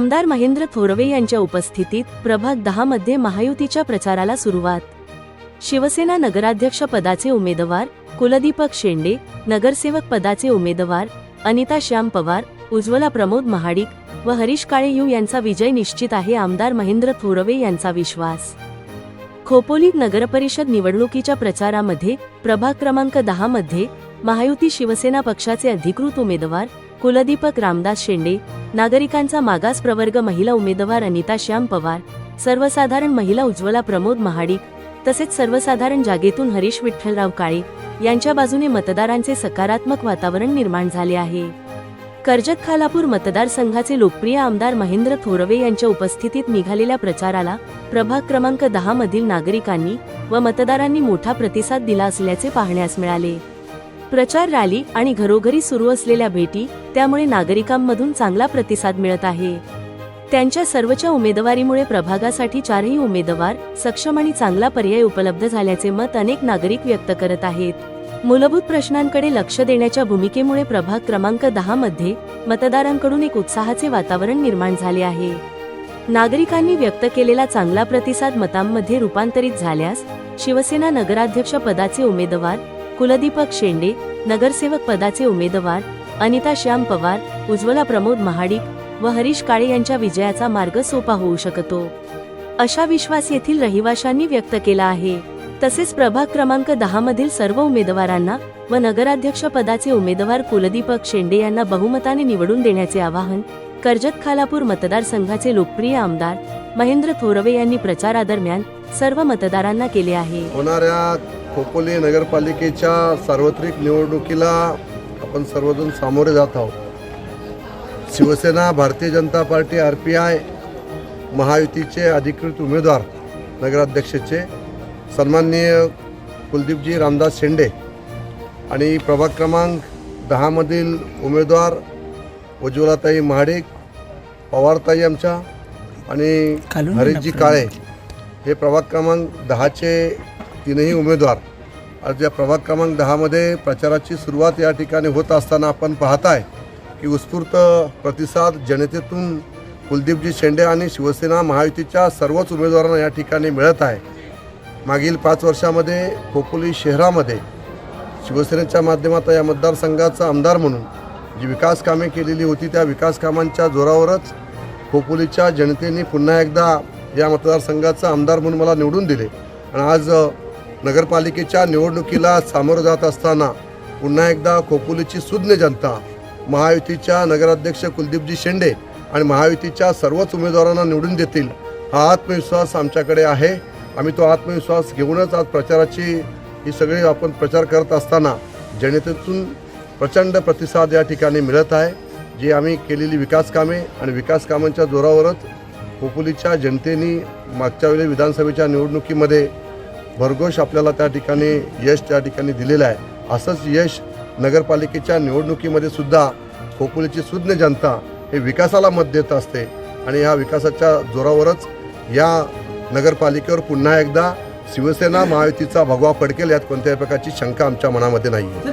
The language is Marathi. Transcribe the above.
आमदार महेंद्र थोरवे यांच्या उपस्थितीत प्रभाग दहा मध्ये महायुतीच्या प्रचाराला सुरुवात. शिवसेना नगराध्यक्ष पदाचे उमेदवार कुलदीपक शेंडे नगरसेवक पदाचे उमेदवार अनिता श्याम पवार उज्ज्वला प्रमोद महाडिक व हरीश काळे यू यांचा विजय निश्चित आहे आमदार महेंद्र थोरवे यांचा विश्वास. खोपोली नगरपरिषद निवडणुकीच्या प्रचारामध्ये प्रभाग क्रमांक दहा मध्ये महायुती शिवसेना पक्षाचे अधिकृत उमेदवार कुलदीपक रामदास शेंडे नागरिकांचा मागास प्रवर्ग महिला उमेदवार अनिता श्याम पवार सर्वसाधारण महिला उज्ज्वला प्रमोद महाडिक तसेच सर्वसाधारण जागेतून हरीश विठ्ठलराव काळे यांच्या बाजूने मतदारांचे सकारात्मक वातावरण निर्माण झाले आहे. कर्जत खालापूर मतदारसंघाचे लोकप्रिय आमदार महेंद्र थोरवे यांच्या उपस्थितीत निघालेल्या प्रचाराला प्रभाग क्रमांक दहा मधील नागरिकांनी व मतदारांनी मोठा प्रतिसाद दिला असल्याचे पाहण्यास मिळाले. प्रचार रॅली आणि घरोघरी सुरू असलेल्या भेटी त्यामुळे नागरिकांमधून चांगला प्रतिसाद मिळत आहे. त्यांच्या सर्वच्या उमेदवारीमुळे प्रभागासाठी चारही उमेदवार सक्षम आणि चांगला पर्याय उपलब्ध झाल्याचे मत अनेक नागरिक व्यक्त करत आहेत. मूलभूत प्रश्नांकडे लक्ष देण्याच्या भूमिकेमुळे प्रभाग क्रमांक दहा मध्ये मतदारांकडून एक उत्साहाचे वातावरण निर्माण झाले आहे. नागरिकांनी व्यक्त केलेला चांगला प्रतिसाद मतांमध्ये रूपांतरित झाल्यास शिवसेना नगराध्यक्ष पदाचे उमेदवार कुलदीपक शेंडे नगरसेवक पदाचे उमेदवार अनिता श्याम पवार उज्ज्वला प्रमोद महाडिक व हरीश काळे यांच्या विजयाचा मार्ग सोपा होऊ शकतो. अशा विश्वास येथील रहिवाशांनी व्यक्त केला आहे. तसेच प्रभाग क्रमांक दहा मधील सर्व उमेदवारांना व नगराध्यक्ष पदाचे उमेदवार कुलदीपक शेंडे यांना बहुमताने निवडून देण्याचे आवाहन कर्जत खालापूर मतदारसंघाचे लोकप्रिय आमदार महेंद्र थोरवे यांनी प्रचारादरम्यान सर्व मतदारांना केले आहे. होणाऱ्या खोपोली नगरपालिकेच्या सार्वत्रिक निवडणुकीला आपण सर्वजण सामोरे जात आहोत. Shiv Sena Bharatiya Janata party R P I महायुतीचे अधिकृत उमेदवार नगराध्यक्षाचे सन्माननीय कुलदीपजी रामदास शेंडे आणि प्रभाग क्रमांक दहामधील उमेदवार उज्ज्वलाताई महाडिक पवारताई आमच्या आणि हरीशजी काळे हे प्रभाग क्रमांक दहाचे तीनही उमेदवार. आज या प्रभाग क्रमांक दहामध्ये प्रचाराची सुरुवात या ठिकाणी होत असताना आपण पाहताय की उत्स्फूर्त प्रतिसाद जनतेतून कुलदीपजी शेंडे आणि शिवसेना महायुतीच्या सर्वच उमेदवारांना या ठिकाणी मिळत आहे. मागील पाच वर्षामध्ये खोपोली शहरामध्ये शिवसेनेच्या माध्यमातून या मतदारसंघाचा आमदार म्हणून जी विकास कामे केलेली होती त्या विकास कामांच्या जोरावरच खोपोलीच्या जनतेने पुन्हा एकदा या मतदारसंघाचा आमदार म्हणून मला निवडून दिले. आणि आज नगरपालिकेच्या निवडणुकीला सामोरं जात असताना पुन्हा एकदा खोपोलीची सुज्ञ जनता महायुतीच्या नगराध्यक्ष कुलदीपजी शेंडे आणि महायुतीच्या सर्वच उमेदवारांना निवडून देतील हा आत्मविश्वास आमच्याकडे आहे. आम्ही तो आत्मविश्वास घेऊनच आज प्रचाराची ही सगळी आपण प्रचार करत असताना जनतेतून प्रचंड प्रतिसाद या ठिकाणी मिळत आहे. जी आम्ही केलेली विकास कामे आणि विकास कामांच्या जोरावरच खोपोलीच्या जनतेने मागच्या वेळी विधानसभेच्या निवडणुकीमध्ये भरघोष आपल्याला त्या ठिकाणी यश त्या ठिकाणी दिलेलं आहे. असंच यश नगरपालिकेच्या निवडणुकीमध्ये सुद्धा खोपोलीची सुज्ञ जनता हे विकासाला मत देत असते. आणि ह्या विकासाच्या जोरावरच या नगरपालिकेवर पुन्हा एकदा शिवसेना महायुतीचा भगवा फडकेल यात कोणत्याही प्रकारची शंका आमच्या मनामध्ये नाही आहे